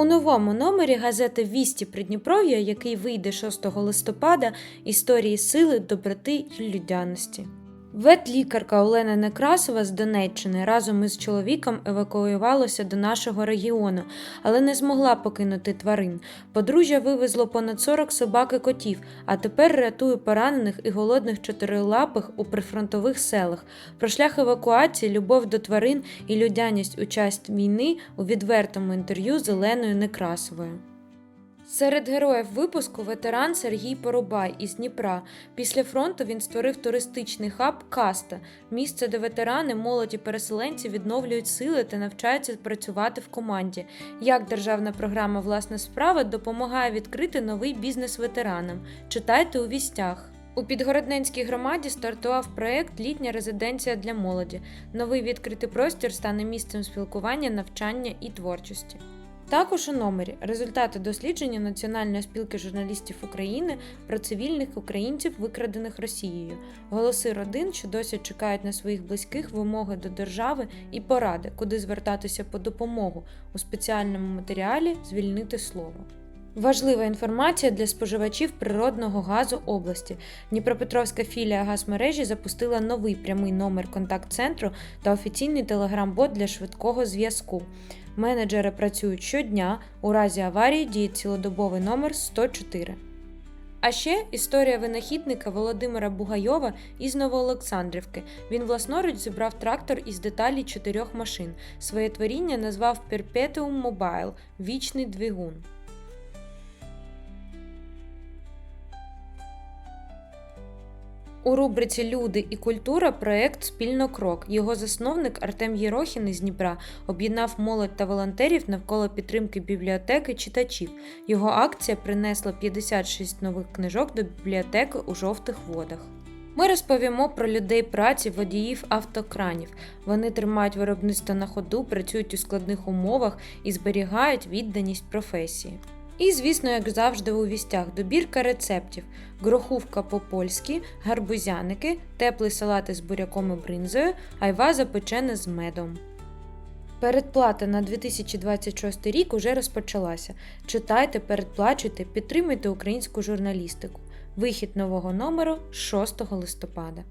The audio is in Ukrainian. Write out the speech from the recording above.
У новому номері газети Вісті Придніпров'я, який вийде 6 листопада, історії сили, доброти й людяності. Ветлікарка Олена Некрасова з Донеччини разом із чоловіком евакуювалася до нашого регіону, але не змогла покинути тварин. Подружжя вивезло понад 40 собак і котів, а тепер рятує поранених і голодних чотирилапих у прифронтових селах. Про шлях евакуації, любов до тварин і людяність у час війни у відвертому інтерв'ю з Оленою Некрасовою. Серед героїв випуску ветеран Сергій Порубай із Дніпра. Після фронту він створив туристичний хаб Каста, місце, де ветерани, молоді переселенці відновлюють сили та навчаються працювати в команді. Як державна програма Власна справа допомагає відкрити новий бізнес ветеранам. Читайте у вістях. У Підгородненській громаді стартував проект Літня резиденція для молоді. Новий відкритий простір стане місцем спілкування, навчання і творчості. Також у номері результати дослідження Національної спілки журналістів України про цивільних українців, викрадених Росією, голоси родин, що досі чекають на своїх близьких вимоги до держави і поради, куди звертатися по допомогу у спеціальному матеріалі Звільнити слово. Важлива інформація для споживачів природного газу області. Дніпропетровська філія газмережі запустила новий прямий номер контакт-центру та офіційний телеграм-бот для швидкого зв'язку. Менеджери працюють щодня. У разі аварії діє цілодобовий номер 104. А ще історія винахідника Володимира Бугайова із Новоолександрівки. Він власноруч зібрав трактор із деталі чотирьох машин. Своє творіння назвав Perpetuum Mobile – вічний двигун. У рубриці Люди і культура проект Спільно крок. Його засновник Артем Єрохін із Дніпра об'єднав молодь та волонтерів навколо підтримки бібліотеки читачів. Його акція принесла 56 нових книжок до бібліотеки у жовтих водах. Ми розповімо про людей праці водіїв автокранів. Вони тримають виробництво на ходу, працюють у складних умовах і зберігають відданість професії. І, звісно, як завжди, у вістях добірка рецептів: грохувка по-польськи, гарбузяники, теплий салат із буряком і бринзою, айва запечена з медом. Передплата на 2026 рік уже розпочалася. Читайте, передплачуйте, підтримуйте українську журналістику. Вихід нового номеру 6 листопада.